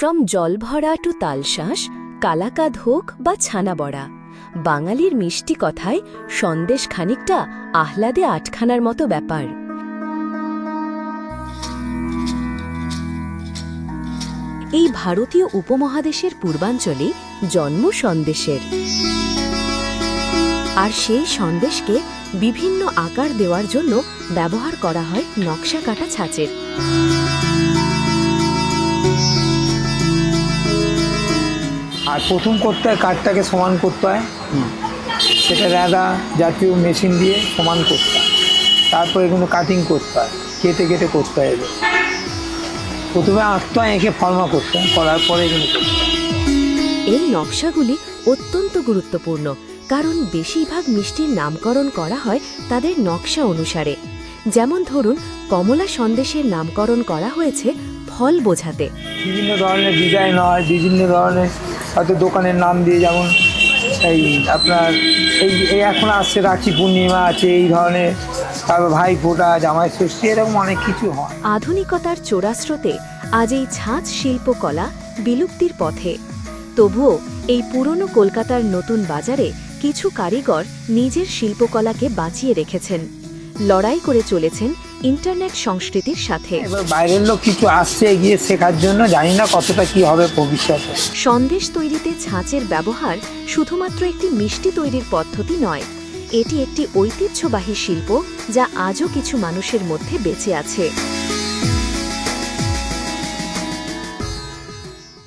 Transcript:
From jolbhora to তালশাঁস kalakand হোক বা ছানা বড়া বাঙালির মিষ্টি কথায় সন্দেশ খানিকটা আহ্লাদে আটখানার মতো ব্যাপার। এই ভারতীয় উপমহাদেশের পূর্বাঞ্চলে জন্ম সন্দেশের। আর সেই সন্দেশকে বিভিন্ন আকার দেওয়ার জন্য ব্যবহার করা হয় নকশা কাটা ছাঁচের। আর প্রথম করতে হয় কাঠটাকে সমান করতে হয়। সেটা র্যাদা জাতীয় মেশিন দিয়ে সমান করতে হয়। তারপর এগুলো কাটিং করতে হয় কেটে কেটে করতে হয় এগুলো প্রথমে আঁকতে হয় এঁকে ফর্মা করতে হয় করার পরে এগুলো করতে হয়। এই নকশাগুলি অত্যন্ত গুরুত্বপূর্ণ কারণ বেশিরভাগ মিষ্টির নামকরণ করা হয় তাদের নকশা অনুসারে। যেমন ধরুন কমলা সন্দেশের নামকরণ করা হয়েছে ফল বোঝাতে। বিভিন্ন ধরনের ডিজাইন হয় বিভিন্ন ধরনের হয়তো দোকানের নাম দিয়ে যেমন এই আপনার এই এই এখন আসছে রাখি পূর্ণিমা আছে, এই ধরনের তারপর ভাই ফোটা জামাই ষষ্ঠী এরকম অনেক কিছু হয়। আধুনিকতার চোরাস্রোতে আজ এই ছাঁচ শিল্পকলা বিলুপ্তির পথে। তবুও এই পুরনো কলকাতার নতুন বাজারে কিছু কারিগর নিজের শিল্পকলাকে বাঁচিয়ে রেখেছেন। লড়াই করে চলেছেন ইন্টারনেট সংস্কৃতির সাথে। বাইরের লোক কিছু আসছে এগিয়ে শেখার জন্য জানি না কতটা কি হবে ভবিষ্যতে। সন্দেশ তৈরিতে ছাঁচের ব্যবহার শুধুমাত্র একটি মিষ্টি তৈরির পদ্ধতি নয় এটি একটি ঐতিহ্যবাহী শিল্প যা আজও কিছু মানুষের মধ্যে বেঁচে আছে।